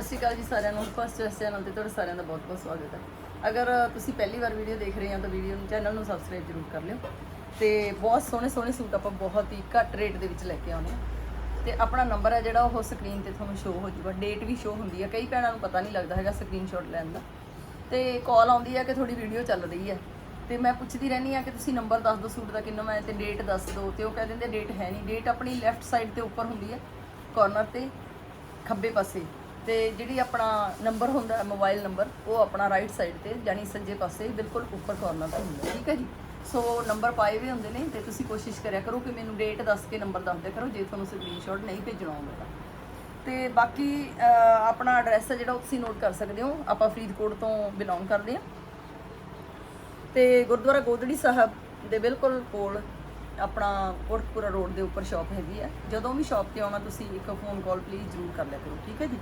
ਸਤਿ ਸ਼੍ਰੀ ਅਕਾਲ ਜੀ ਸਾਰਿਆਂ ਨੂੰ। ਫਸਟ ਚੈਸ ਚੈਨਲ ਤੇ ਤੁਹਾਡਾ ਸਾਰਿਆਂ ਦਾ ਬਹੁਤ-ਬਹੁਤ ਸਵਾਗਤ ਹੈ। ਅਗਰ ਤੁਸੀਂ ਪਹਿਲੀ ਵਾਰ ਵੀਡੀਓ ਦੇਖ ਰਹੇ ਹੋ ਤਾਂ ਵੀਡੀਓ ਨੂੰ ਚੈਨਲ ਨੂੰ ਸਬਸਕ੍ਰਾਈਬ ਜ਼ਰੂਰ ਕਰ ਲਿਓ। ਤੇ ਬਹੁਤ ਸੋਹਣੇ ਸੋਹਣੇ ਸੂਟ ਆਪਾਂ ਬਹੁਤ ਹੀ ਘੱਟ ਰੇਟ ਦੇ ਵਿੱਚ ਲੈ ਕੇ ਆਉਂਦੇ ਹਾਂ। ਤੇ ਆਪਣਾ ਨੰਬਰ ਹੈ ਜਿਹੜਾ ਉਹ ਸਕਰੀਨ ਤੇ ਤੁਹਾਨੂੰ ਸ਼ੋ ਹੋ ਜੂਗਾ ਡੇਟ ਵੀ ਸ਼ੋ ਹੁੰਦੀ ਹੈ। ਕਈ ਭੈਣਾਂ ਨੂੰ ਪਤਾ ਨਹੀਂ ਲੱਗਦਾ ਹੈਗਾ ਸਕਰੀਨਸ਼ਾਟ ਲੈਣ ਦਾ। ਤੇ ਕਾਲ ਆਉਂਦੀ ਹੈ ਕਿ ਤੁਹਾਡੀ ਵੀਡੀਓ ਚੱਲ ਰਹੀ ਹੈ। ਤੇ ਮੈਂ ਪੁੱਛਦੀ ਰਹਿੰਦੀ ਆ ਕਿ ਤੁਸੀਂ ਨੰਬਰ ਦੱਸ ਦਿਓ ਸੂਟ ਦਾ ਕਿੰਨਾ, ਮੈਂ ਤੇ ਡੇਟ ਦੱਸ ਦਿਓ। ਤੇ ਉਹ ਕਹਿ ਦਿੰਦੇ ਡੇਟ ਹੈ ਨਹੀਂ। ਡੇਟ ਆਪਣੀ ਲੈਫਟ ਸਾਈਡ ਤੇ ਉੱਪਰ ਹੁੰਦੀ ਹੈ ਕਾਰਨਰ ਤੇ ਖੱਬੇ ਪਾਸੇ। ਤੇ ਜਿਹੜੀ ਆਪਣਾ ਨੰਬਰ ਹੁੰਦਾ, ਮੋਬਾਈਲ ਨੰਬਰ, ਉਹ ਆਪਣਾ ਰਾਈਟ ਸਾਈਡ ਤੇ ਯਾਨੀ ਸੱਜੇ ਪਾਸੇ ਬਿਲਕੁਲ ਉੱਪਰ ਕਾਰਨਰ ਤੇ ਹੁੰਦਾ, ਠੀਕ ਹੈ ਜੀ? ਸੋ ਨੰਬਰ ਪਾਏ ਹੋਏ ਹੁੰਦੇ ਨੇ, ਤੇ ਤੁਸੀਂ ਕੋਸ਼ਿਸ਼ ਕਰਿਆ ਕਰੋ ਕਿ ਮੈਨੂੰ ਡੇਟ ਦੱਸ ਕੇ ਨੰਬਰ ਦੱਸ ਦਿਆ ਕਰੋ, ਜੇ ਤੁਹਾਨੂੰ ਸਕਰੀਨਸ਼ਾਟ ਨਹੀਂ ਭੇਜਣਾ ਹੋਵੇ ਤਾਂ। ਤੇ ਬਾਕੀ ਆਪਣਾ ਐਡਰੈਸ ਹੈ ਜਿਹੜਾ ਉਹ ਤੁਸੀਂ ਨੋਟ ਕਰ ਸਕਦੇ ਹੋ, ਆਪਾਂ ਫਰੀਦਕੋਟ ਤੋਂ ਬਿਲੋਂਗ ਕਰਦੇ ਹਾਂ। ਤੇ ਗੁਰਦੁਆਰਾ ਗੋਦੜੀ ਸਾਹਿਬ ਦੇ ਬਿਲਕੁਲ ਕੋਲ ਆਪਣਾ ਕੋਟਪੁਰਾ ਰੋਡ ਦੇ ਉੱਪਰ ਸ਼ਾਪ ਹੈਗੀ ਹੈ। ਜਦੋਂ ਵੀ ਸ਼ਾਪ ਤੇ ਆਉਣਾ, ਤੁਸੀਂ ਇੱਕ ਫੋਨ ਕਾਲ ਪਲੀਜ਼ ਜ਼ਰੂਰ ਕਰ ਲਿਆ ਕਰੋ, ਠੀਕ ਹੈ ਜੀ?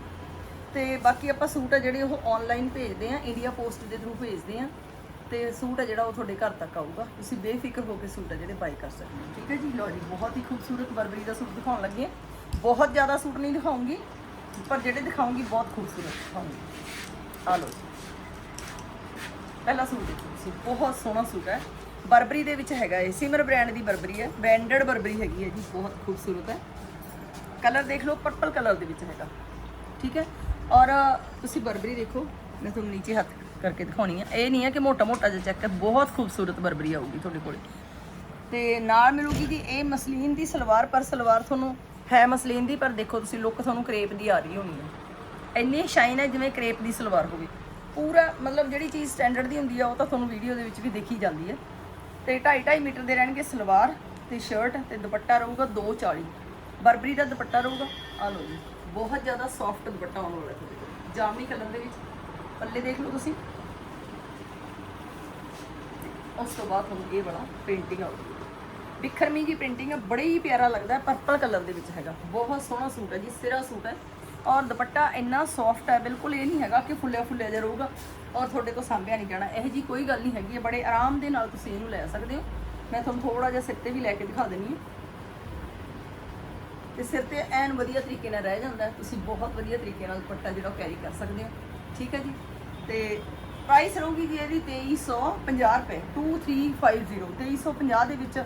ਤੇ ਬਾਕੀ ਆਪਾਂ ਸੂਟ ਆ ਜਿਹੜੇ ਉਹ ਆਨਲਾਈਨ ਭੇਜਦੇ ਆ ਇੰਡੀਆ ਪੋਸਟ ਦੇ ਥਰੂ ਭੇਜਦੇ ਆ। ਤੇ ਸੂਟ ਆ ਜਿਹੜਾ ਉਹ ਤੁਹਾਡੇ ਘਰ ਤੱਕ ਆਊਗਾ। ਤੁਸੀਂ ਬੇਫਿਕਰ ਹੋ ਕੇ ਸੂਟ ਆ ਜਿਹੜੇ ਬਾਈ ਕਰ ਸਕਦੇ ਹੋ। ਠੀਕ ਹੈ ਜੀ? ਲਓ ਜੀ, ਬਹੁਤ ਹੀ ਖੂਬਸੂਰਤ ਬਰਬਰੀ ਦਾ ਸੂਟ ਦਿਖਾਉਣ ਲੱਗੇ ਹਾਂ। ਬਹੁਤ ਜ਼ਿਆਦਾ ਸੂਟ ਨਹੀਂ ਦਿਖਾਉਂਗੀ, ਪਰ ਜਿਹੜੇ ਦਿਖਾਉਂਗੀ, ਬਹੁਤ ਖੂਬਸੂਰਤ ਦਿਖਾਉਂਗੀ। ਆ ਲਓ ਜੀ। ਪਹਿਲਾ ਸੂਟ ਦੇਖੋ ਤੁਸੀਂ, ਬਹੁਤ ਸੋਹਣਾ ਸੂਟ ਹੈ। ਬਰਬਰੀ ਦੇ ਵਿੱਚ ਹੈਗਾ ਇਹ, ਸਿਮਰ ਬ੍ਰਾਂਡ ਦੀ ਬਰਬਰੀ ਹੈ। ਬ੍ਰਾਂਡਡ ਬਰਬਰੀ ਹੈਗੀ ਹੈ ਜੀ, ਬਹੁਤ ਖੂਬਸੂਰਤ ਹੈ। ਕਲਰ ਦੇਖ ਲਓ ਪਰਪਲ ਕਲਰ ਦੇ ਵਿੱਚ ਹੈਗਾ। ਠੀਕ ਹੈ? ਔਰ ਤੁਸੀਂ ਬਰਬਰੀ ਦੇਖੋ, ਮੈਂ ਤੁਹਾਨੂੰ ਨੀਚੇ ਹੱਥ ਕਰਕੇ ਦਿਖਾਉਣੀ ਹੈ ਇਹ ਨਹੀਂ ਹੈ ਕਿ ਮੋਟਾ ਮੋਟਾ ਜਿਹਾ ਚੈੱਕ ਹੈ, ਬਹੁਤ ਖੂਬਸੂਰਤ ਬਰਬਰੀ ਆਊਗੀ ਤੁਹਾਡੇ ਕੋਲੇ। ਤੇ ਨਾਲ ਮਿਲੂਗੀ ਜੀ, ਇਹ ਮਸਲੀਨ ਦੀ ਸਲਵਾਰ, ਪਰ ਸਲਵਾਰ ਤੁਹਾਨੂੰ ਹੈ ਮਸਲੀਨ ਦੀ, ਪਰ ਦੇਖੋ ਤੁਸੀਂ ਲੁੱਕ ਤੁਹਾਨੂੰ ਕਰੇਪ ਦੀ ਆ ਰਹੀ ਹੋਣੀ ਹੈ ਇੰਨੀ ਸ਼ਾਈਨ ਹੈ ਜਿਵੇਂ ਕਰੇਪ ਦੀ ਸਲਵਾਰ ਹੋਵੇ। ਪੂਰਾ ਮਤਲਬ ਜਿਹੜੀ ਚੀਜ਼ ਸਟੈਂਡਰਡ ਦੀ ਹੁੰਦੀ ਆ, ਉਹ ਤਾਂ ਤੁਹਾਨੂੰ ਵੀਡੀਓ ਦੇ ਵਿੱਚ ਵੀ ਦੇਖੀ ਜਾਂਦੀ ਹੈ ਤੇ 2.5 2.5 ਮੀਟਰ ਦੇ ਰਹਿਣਗੇ ਸਲਵਾਰ ਤੇ ਸ਼ਰਟ ਤੇ ਦੁਪੱਟਾ ਰਹੂਗਾ 240 ਬਰਬਰੀ ਦਾ ਦੁਪੱਟਾ ਰਹੂਗਾ। ਆ ਲਓ ਜੀ। ਬਹੁਤ ਜ਼ਿਆਦਾ ਸੌਫਟ ਦੁਪੱਟਾ ਆਉਣ ਵਾਲਾ ਤੁਹਾਡੇ ਜਾਮਨੀ ਕਲਰ ਦੇ ਵਿੱਚ। ਪੱਲੇ ਦੇਖ ਲਓ ਤੁਸੀਂ। ਉਸ ਤੋਂ ਬਾਅਦ ਤੁਹਾਨੂੰ ਇਹ ਵਾਲਾ ਪੇਂਟਿੰਗ ਆਊਗੀ। ਬਿਖਰਮੀ ਜੀ ਪ੍ਰਿੰਟਿੰਗ ਹੈ ਬੜਾ ਹੀ ਪਿਆਰਾ ਲੱਗਦਾ ਹੈ ਪਰਪਲ ਕਲਰ ਦੇ ਵਿੱਚ ਹੈਗਾ। ਬਹੁਤ ਸੋਹਣਾ ਸੂਟ ਹੈ ਜੀ, ਸਿਰਾ ਸੂਟ ਹੈ। ਔਰ ਦੁਪੱਟਾ ਇੰਨਾ ਸੌਫਟ ਹੈ, ਬਿਲਕੁਲ ਇਹ ਨਹੀਂ ਹੈਗਾ ਕਿ ਫੁੱਲਿਆ ਫੁੱਲਿਆ ਜਿਹਾ ਰਹੂਗਾ ਔਰ ਤੁਹਾਡੇ ਤੋਂ ਸਾਂਭਿਆ ਨਹੀਂ ਜਾਣਾ। ਇਹੋ ਜੀ ਕੋਈ ਗੱਲ ਨਹੀਂ ਹੈਗੀ ਹੈ ਬੜੇ ਆਰਾਮ ਦੇ ਨਾਲ ਤੁਸੀਂ ਇਹਨੂੰ ਲੈ ਸਕਦੇ ਹੋ। ਮੈਂ ਤੁਹਾਨੂੰ ਥੋੜਾ ਜਿਹਾ ਸਿਰ ਤੇ ਵੀ ਲੈ ਕੇ ਦਿਖਾ ਦਿੰਨੀ ਹਾਂ। ਤੇ ਸਿਰ ਤੇ ਐਨ ਵਧੀਆ ਤਰੀਕੇ ਨਾਲ ਰਹਿ ਜਾਂਦਾ ਤੁਸੀਂ ਬਹੁਤ ਵਧੀਆ ਤਰੀਕੇ ਨਾਲ ਦੁਪੱਟਾ ਜਿਹੜਾ ਕੈਰੀ ਕਰ ਸਕਦੇ ਹੋ। ਠੀਕ ਹੈ ਜੀ? ਤੇ ਪ੍ਰਾਈਸ ਰਹੂਗੀ ਜੀ ਇਹਦੀ 2350 ਰੁਪਏ। 2350 2350 ਦੇ ਵਿੱਚ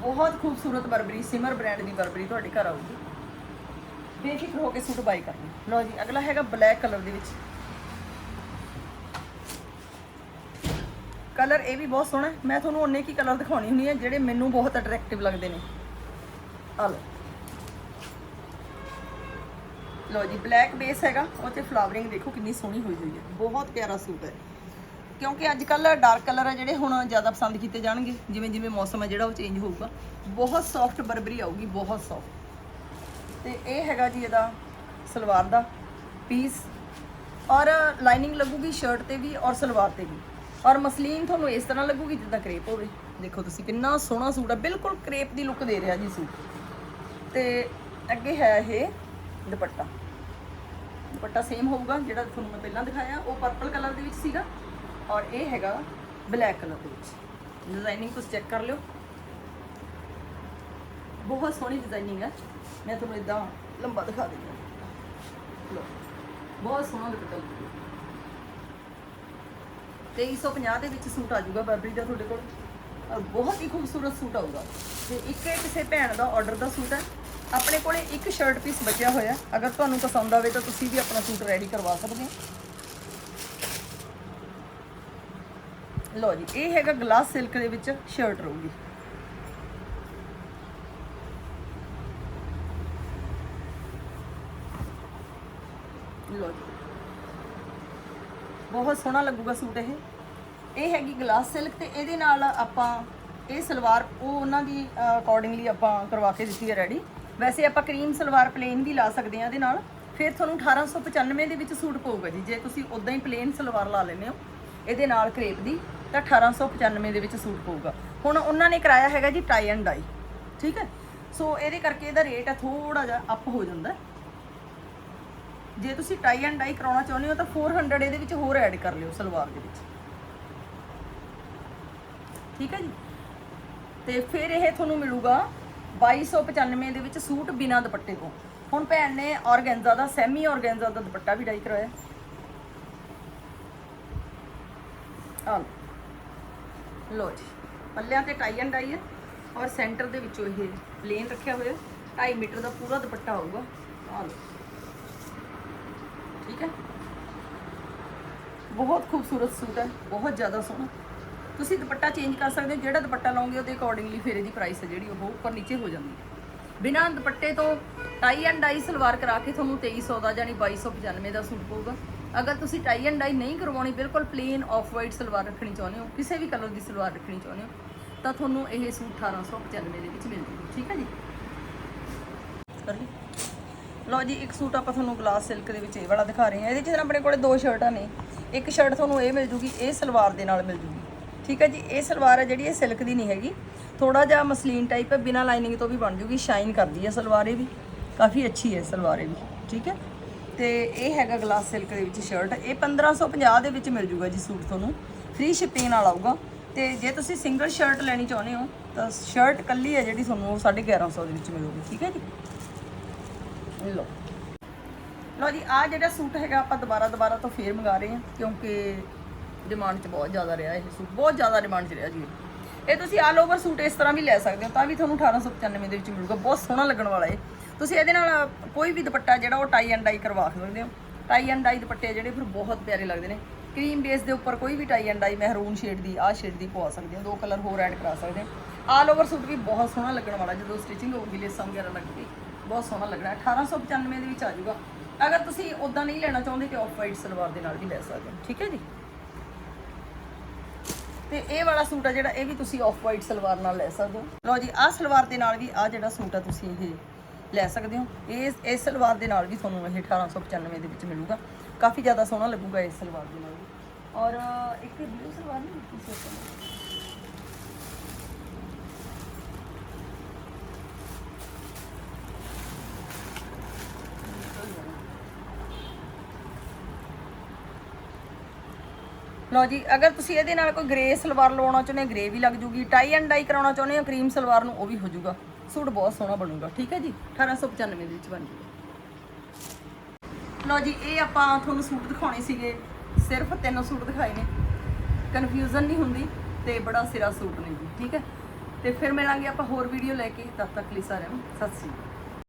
ਬਹੁਤ ਖੂਬਸੂਰਤ ਬਰਬਰੀ ਸਿਮਰ ਬ੍ਰਾਂਡ ਦੀ ਬਰਬਰੀ ਤੁਹਾਡੇ ਘਰ ਆਊਗੀ। ਬੇਫਿਕਰ ਹੋ ਕੇ ਸੂਟ ਬਾਈ ਕਰਨਾ। ਲਓ ਜੀ, ਅਗਲਾ ਹੈਗਾ ਬਲੈਕ ਕਲਰ ਦੇ ਵਿੱਚ। ਕਲਰ ਇਹ ਵੀ ਬਹੁਤ ਸੋਹਣਾ ਮੈਂ ਤੁਹਾਨੂੰ ਉਹਨੇ ਕੀ ਕਲਰ ਦਿਖਾਉਣੀ ਹੁੰਦੀ ਹੈ, ਜਿਹੜੇ ਮੈਨੂੰ ਬਹੁਤ ਅਟਰੈਕਟਿਵ ਲੱਗਦੇ ਨੇ। ਆ ਲਓ। ਲੋ ਜੀ ਬਲੈਕ ਬੇਸ ਹੈਗਾ ਉਹ ਤੇ ਫਲਾਵਰਿੰਗ ਦੇਖੋ ਕਿੰਨੀ ਸੋਹਣੀ ਹੋਈ ਹੋਈ ਹੈ, ਬਹੁਤ ਪਿਆਰਾ ਸੂਟ ਹੈ। ਕਿਉਂਕਿ ਅੱਜ ਕੱਲ ਡਾਰਕ ਕਲਰ ਆ ਜਿਹੜੇ ਹੁਣ ਜ਼ਿਆਦਾ ਪਸੰਦ ਕੀਤੇ ਜਾਣਗੇ, ਜਿਵੇਂ ਜਿਵੇਂ ਮੌਸਮ ਹੈ ਜਿਹੜਾ ਉਹ ਚੇਂਜ ਹੋਊਗਾ, ਬਹੁਤ ਸੌਫਟ ਬਰਬਰੀ ਆਊਗੀ, ਬਹੁਤ ਸੌਫਟ ਤੇ ਇਹ ਹੈਗਾ ਜੀ ਇਹਦਾ ਸਲਵਾਰ ਦਾ ਪੀਸ ਔਰ ਲਾਈਨਿੰਗ ਲੱਗੂਗੀ ਸ਼ਰਟ ਤੇ ਵੀ ਔਰ ਸਲਵਾਰ ਤੇ ਵੀ। ਔਰ ਮਸਲੀਨ ਤੁਹਾਨੂੰ ਇਸ ਤਰ੍ਹਾਂ ਲੱਗੂਗੀ ਜਿੱਦਾਂ ਕਰੇਪ ਹੋਵੇ। ਦੇਖੋ ਤੁਸੀਂ ਕਿੰਨਾ ਸੋਹਣਾ ਸੂਟ ਆ, ਬਿਲਕੁਲ ਕਰੇਪ ਦੀ ਲੁੱਕ ਦੇ ਰਿਹਾ ਜੀ ਸੂਟ। ਤੇ ਅੱਗੇ ਹੈ ਇਹ ਦੁਪੱਟਾ। ਦੁਪੱਟਾ ਸੇਮ ਹੋਊਗਾ, ਜਿਹੜਾ ਤੁਹਾਨੂੰ ਮੈਂ ਪਹਿਲਾਂ ਦਿਖਾਇਆ, ਉਹ ਪਰਪਲ ਕਲਰ ਦੇ ਵਿੱਚ ਸੀਗਾ ਔਰ ਇਹ ਹੈਗਾ ਬਲੈਕ ਕਲਰ ਦੇ ਵਿੱਚ। ਡਿਜ਼ਾਈਨਿੰਗ ਤੁਸੀਂ ਚੈੱਕ ਕਰ ਲਿਓ। ਬਹੁਤ ਸੋਹਣੀ ਡਿਜ਼ਾਈਨਿੰਗ ਹੈ। ਮੈਂ ਤੁਹਾਨੂੰ ਇਦਾਂ ਲੰਬਾ ਦਿਖਾ ਦਿੰਦੀ ਹਾਂ। ਬਹੁਤ ਸੋਹਣਾ ਦੁਪੱਟਾ ਲੱਗੂਗਾ 2350 ਦੇ ਵਿੱਚ ਸੂਟ ਆ ਜਾਊਗਾ ਬਰਬਰੀ ਦਾ ਤੁਹਾਡੇ ਕੋਲ। ਔਰ ਬਹੁਤ ਹੀ ਖੂਬਸੂਰਤ ਸੂਟ ਆਊਗਾ। ਤੇ ਇੱਕ ਇਹ ਕਿਸੇ ਭੈਣ ਦਾ ਆਰਡਰ ਦਾ ਸੂਟ ਹੈ। ਆਪਣੇ ਕੋਲੇ ਇੱਕ ਸ਼ਰਟ ਪੀਸ ਬਚਿਆ ਹੋਇਆ। ਅਗਰ ਤੁਹਾਨੂੰ ਪਸੰਦ ਆਵੇ ਤਾਂ ਤੁਸੀਂ ਵੀ ਆਪਣਾ ਸੂਟ ਰੈਡੀ ਕਰਵਾ ਸਕਦੇ ਹੋ। ਲਓ ਜੀ, ਇਹ ਹੈਗਾ ਗਲਾਸ ਸਿਲਕ ਦੇ ਵਿੱਚ ਸ਼ਰਟ ਰਹੂਗੀ। ਲਓ ਜੀ। ਬਹੁਤ ਸੋਹਣਾ ਲੱਗੂਗਾ ਸੂਟ ਇਹ। ਇਹ ਹੈਗੀ ਗਲਾਸ ਸਿਲਕ ਤੇ ਇਹਦੇ ਨਾਲ ਆਪਾਂ ਇਹ ਸਲਵਾਰ ਉਹ ਉਹਨਾਂ ਦੀ ਅਕੋਰਡਿੰਗਲੀ ਆਪਾਂ ਕਰਵਾ ਕੇ ਦਿੱਤੀ ਹੈ ਰੈਡੀ ਵੈਸੇ ਆਪਾਂ ਕਰੀਮ ਸਲਵਾਰ ਪਲੇਨ ਵੀ ਲਾ ਸਕਦੇ ਹਾਂ ਇਹਦੇ ਨਾਲ। ਫਿਰ ਤੁਹਾਨੂੰ 1895 ਦੇ ਵਿੱਚ ਸੂਟ ਪਊਗਾ ਜੀ। ਜੇ ਤੁਸੀਂ ਉਦਾਂ ਹੀ ਪਲੇਨ ਸਲਵਾਰ ਲਾ ਲੈਂਦੇ ਹੋ, ਇਹਦੇ ਨਾਲ ਕਰੇਪ ਦੀ, ਤਾਂ 1895 ਦੇ ਵਿੱਚ ਸੂਟ ਪਊਗਾ। ਹੁਣ ਉਹਨਾਂ ਨੇ ਕਰਾਇਆ ਹੈਗਾ ਜੀ ਟਾਈ ਐਂਡ ਡਾਈ ਠੀਕ ਹੈ? ਸੋ ਇਹਦੇ ਕਰਕੇ ਇਹਦਾ ਰੇਟ ਹੈ ਥੋੜਾ ਜਿਹਾ ਅਪ ਹੋ ਜਾਂਦਾ ਜੇ ਤੁਸੀਂ ਟਾਈ ਐਂਡ ਡਾਈ ਕਰਾਉਣਾ ਚਾਹੁੰਦੇ ਹੋ, ਤਾਂ 400 ਇਹਦੇ ਵਿੱਚ ਹੋਰ ਐਡ ਕਰ ਲਿਓ ਸਲਵਾਰ ਦੇ ਵਿੱਚ। ਠੀਕ ਹੈ ਜੀ? ਤੇ ਫਿਰ ਇਹ ਤੁਹਾਨੂੰ ਮਿਲੂਗਾ 2295 ਦੇ ਵਿੱਚ ਸੂਟ ਬਿਨਾ ਦੁਪੱਟੇ ਤੋਂ। ਹੁਣ ਭੈਣ ਨੇ ਔਰਗੈਂਜ਼ਾ ਦਾ ਸੈਮੀ ਔਰਗੈਂਜ਼ਾ ਦਾ ਦੁਪੱਟਾ ਵੀ ਡਾਈ ਕਰਵਾਇਆ ਆ ਲਓ। ਲੋ ਜੀ, ਪੱਲਿਆਂ ਤੇ ਟਾਈ ਐਂਡ ਡਾਈ ਹੈ ਔਰ ਸੈਂਟਰ ਦੇ ਵਿੱਚੋਂ ਇਹ ਪਲੇਨ ਰੱਖਿਆ ਹੋਇਆ। 2.5 ਮੀਟਰ ਦਾ ਪੂਰਾ ਦੁਪੱਟਾ ਹੋਊਗਾ। ਆ ਲਓ। ਠੀਕ ਹੈ? ਬਹੁਤ ਖੂਬਸੂਰਤ ਸੂਟ ਹੈ, ਬਹੁਤ ਜ਼ਿਆਦਾ ਸੋਹਣਾ। ਤੁਸੀਂ ਦੁਪੱਟਾ ਚੇਂਜ ਕਰ ਸਕਦੇ ਹੋ, ਜਿਹੜਾ ਦੁਪੱਟਾ ਲਾਉਂਗੇ ਉਹਦੇ ਅਕੋਰਡਿੰਗਲੀ ਫਿਰ ਇਹਦੀ ਪ੍ਰਾਈਸ ਹੈ ਜਿਹੜੀ ਉਹ ਉੱਪਰ ਨੀਚੇ ਹੋ ਜਾਂਦੀ ਹੈ। ਬਿਨਾਂ ਦੁਪੱਟੇ ਤੋਂ ਟਾਈ ਐਂਡ ਡਾਈ ਸਲਵਾਰ ਕਰਾ ਕੇ ਤੁਹਾਨੂੰ 2300 ਦਾ ਜਾਨੀ 2295 ਦਾ ਸੂਟ ਪਊਗਾ। ਅਗਰ ਤੁਸੀਂ ਟਾਈ ਐਂਡ ਡਾਈ ਨਹੀਂ ਕਰਵਾਉਣੀ, ਬਿਲਕੁਲ ਪਲੇਨ ਆਫ ਵਾਈਟ ਸਲਵਾਰ ਰੱਖਣੀ ਚਾਹੁੰਦੇ ਹੋ, ਕਿਸੇ ਵੀ ਕਲਰ ਦੀ ਸਲਵਾਰ ਰੱਖਣੀ ਚਾਹੁੰਦੇ ਹੋ, ਤਾਂ ਤੁਹਾਨੂੰ ਇਹ ਸੂਟ 1895 ਦੇ ਵਿੱਚ ਮਿਲ ਜੂਗਾ। ਠੀਕ ਹੈ ਜੀ? ਕਰ ਲਈ? ਲਓ ਜੀ, ਇੱਕ ਸੂਟ ਆਪਾਂ ਤੁਹਾਨੂੰ ਗਲਾਸ ਸਿਲਕ ਦੇ ਵਿੱਚ ਇਹ ਵਾਲਾ ਦਿਖਾ ਰਹੇ ਹਾਂ। ਇਹਦੇ 'ਚ ਆਪਣੇ ਕੋਲੇ ਦੋ ਸ਼ਰਟਾਂ ਨੇ। ਇੱਕ ਸ਼ਰਟ ਤੁਹਾਨੂੰ ਇਹ ਮਿਲ ਜੂਗੀ, ਇਹ ਸਲਵਾਰ ਦੇ ਨਾਲ ਮਿਲ ਜੂਗੀ। ਠੀਕ ਹੈ ਜੀ, ਇਹ ਸਲਵਾਰ ਹੈ ਜਿਹੜੀ ਇਹ ਸਿਲਕ ਦੀ ਨਹੀਂ ਹੈਗੀ। ਥੋੜਾ ਜਿਹਾ ਮਸਲੀਨ ਟਾਈਪ ਹੈ, ਬਿਨਾਂ ਲਾਈਨਿੰਗ ਤੋਂ ਵੀ ਬਣ ਜੂਗੀ ਸ਼ਾਈਨ ਕਰਦੀ ਹੈ ਸਲਵਾਰ ਇਹ ਵੀ। ਕਾਫੀ ਅੱਛੀ ਹੈ ਸਲਵਾਰ ਇਹ ਵੀ, ਠੀਕ ਹੈ। ਤੇ ਇਹ ਹੈਗਾ ਗਲਾਸ ਸਿਲਕ ਦੇ ਵਿੱਚ ਸ਼ਰਟ ਇਹ 1550 ਦੇ ਵਿੱਚ ਮਿਲ ਜੂਗਾ ਜੀ ਸੂਟ ਤੁਹਾਨੂੰ। ਫ੍ਰੀ ਸ਼ਿਪਿੰਗ ਨਾਲ ਆਊਗਾ। ਤੇ ਜੇ ਤੁਸੀਂ ਸਿੰਗਲ ਸ਼ਰਟ ਲੈਣੀ ਚਾਹੁੰਦੇ ਹੋ, ਤਾਂ ਸ਼ਰਟ ਕੱਲੀ ਹੈ ਜਿਹੜੀ ਤੁਹਾਨੂੰ ਉਹ 1150 ਦੇ ਵਿੱਚ ਮਿਲੂਗੀ, ਠੀਕ ਹੈ ਜੀ। ਲਓ। ਲਓ ਜੀ ਆ ਜਿਹੜਾ ਸੂਟ ਹੈਗਾ, ਆਪਾਂ ਦੁਬਾਰਾ ਦੁਬਾਰਾ ਤੋਂ ਫੇਰ ਮੰਗਾ ਰਹੇ ਹਾਂ, ਕਿਉਂਕਿ ਡਿਮਾਂਡ 'ਚ ਬਹੁਤ ਜ਼ਿਆਦਾ ਰਿਹਾ ਇਹ ਸੂਟ, ਬਹੁਤ ਜ਼ਿਆਦਾ ਡਿਮਾਂਡ 'ਚ ਰਿਹਾ ਜੀ ਇਹ। ਤੁਸੀਂ ਆਲ ਓਵਰ ਸੂਟ ਇਸ ਤਰ੍ਹਾਂ ਵੀ ਲੈ ਸਕਦੇ ਹੋ, ਤਾਂ ਵੀ ਤੁਹਾਨੂੰ 1895 ਦੇ ਵਿੱਚ ਮਿਲੂਗਾ, ਬਹੁਤ ਸੋਹਣਾ ਲੱਗਣ ਵਾਲਾ ਇਹ। ਤੁਸੀਂ ਇਹਦੇ ਨਾਲ ਕੋਈ ਵੀ ਦੁਪੱਟਾ ਜਿਹੜਾ ਉਹ ਟਾਈ ਐਂਡ ਡਾਈ ਕਰਵਾ ਸਕਦੇ ਹੋ। ਟਾਈ ਐਂਡ ਡਾਈ ਦੁਪੱਟੇ ਜਿਹੜੇ ਫਿਰ ਬਹੁਤ ਪਿਆਰੇ ਲੱਗਦੇ ਨੇ। ਕਰੀਮ ਬੇਸ ਦੇ ਉੱਪਰ ਕੋਈ ਵੀ ਟਾਈ ਐਂਡ ਡਾਈ ਮਹਿਰੂਨ ਸ਼ੇਡ ਦੀ, ਆਹ ਸ਼ੇਡ ਦੀ ਪਵਾ ਸਕਦੇ ਹੋ, ਦੋ ਕਲਰ ਹੋਰ ਐਡ ਕਰਾ ਸਕਦੇ ਹੋ। ਆਲ ਓਵਰ ਸੂਟ ਵੀ ਬਹੁਤ ਸੋਹਣਾ ਲੱਗਣ ਵਾਲਾ, ਜਦੋਂ ਸਟਿਚਿੰਗ ਹੋਊਗੀ, ਲੇਸਾਂ ਵਗੈਰਾ ਲੱਗਦੀ ਬਹੁਤ ਸੋਹਣਾ ਲੱਗਣਾ। 1895 ਦੇ ਵਿੱਚ ਆ ਜਾਊਗਾ। ਅਗਰ ਤੁਸੀਂ ਉਦਾਂ ਨਹੀਂ ਲੈਣਾ ਚਾਹੁੰਦੇ ਤੇ ਆਫ ਵਾਈਟ ਸਲਵਾਰ ਦੇ ਨਾਲ ਵੀ ਲੈ ਸਕਦੇ ਹੋ। ਠੀਕ ਹੈ ਜੀ? ਤੇ ਇਹ ਵਾਲਾ ਸੂਟ ਆ ਜਿਹੜਾ, ਇਹ ਵੀ ਤੁਸੀਂ ਆਫ ਵਾਈਟ ਸਲਵਾਰ ਨਾਲ ਲੈ ਸਕਦੇ ਹੋ। ਲਓ ਜੀ, ਆਹ ਸਲਵਾਰ ਦੇ ਨਾਲ ਵੀ ਆਹ ਜਿਹੜਾ ਸੂਟ ਆ ਤੁਸੀਂ ਇਹ ਲੈ ਸਕਦੇ ਹੋ। ਇਹ ਇਸ ਸਲਵਾਰ ਦੇ ਨਾਲ ਵੀ ਤੁਹਾਨੂੰ ਇਹ 1895 ਦੇ ਵਿੱਚ ਮਿਲੂਗਾ। ਕਾਫੀ ਜ਼ਿਆਦਾ ਸੋਹਣਾ ਲੱਗੂਗਾ ਇਸ ਸਲਵਾਰ ਦੇ ਨਾਲ। ਵੀ ਔਰ, ਇੱਕ ਬਲੂ ਸਲਵਾਰ ਨਹੀਂ ਦਿੱਤੀ ਸੀ ਆਪਾਂ ਨੇ ਲਓ ਜੀ, ਅਗਰ ਤੁਸੀਂ ਇਹਦੇ ਨਾਲ ਕੋਈ ਗ੍ਰੇ ਸਲਵਾਰ ਲਵਾਉਣਾ ਚਾਹੁੰਦੇ ਹੋ ਗ੍ਰੇ ਵੀ ਲੱਗ ਜੂਗੀ ਟਾਈ ਐਂਡ ਡਾਈ ਕਰਾਉਣਾ ਚਾਹੁੰਦੇ ਹੋ ਕਰੀਮ ਸਲਵਾਰ ਨੂੰ, ਉਹ ਵੀ ਹੋ ਜੂਗਾ। ਸੂਟ ਬਹੁਤ ਸੋਹਣਾ ਬਣੂਗਾ, ਠੀਕ ਹੈ ਜੀ? 1895 ਦੇ ਵਿੱਚ ਬਣ ਜੂਗਾ। ਲਓ ਜੀ, ਇਹ ਆਪਾਂ ਤੁਹਾਨੂੰ ਸੂਟ ਦਿਖਾਉਣੇ ਸੀਗੇ। ਸਿਰਫ ਤਿੰਨ ਸੂਟ ਦਿਖਾਏ ਨੇ। ਕਨਫਿਊਜ਼ਨ ਨਹੀਂ ਹੁੰਦੀ ਤੇ ਬੜਾ ਸਿਰਾ ਸੂਟ ਨੇ ਜੀ, ਠੀਕ ਹੈ? ਤੇ ਫਿਰ ਮਿਲਾਂਗੇ ਆਪਾਂ ਹੋਰ ਵੀਡੀਓ ਲੈ ਕੇ। ਤਦ ਤੱਕ ਲਈ ਸਾਰਿਆਂ ਨੂੰ, ਸਤਿ ਸ੍ਰੀ ਅਕਾਲ।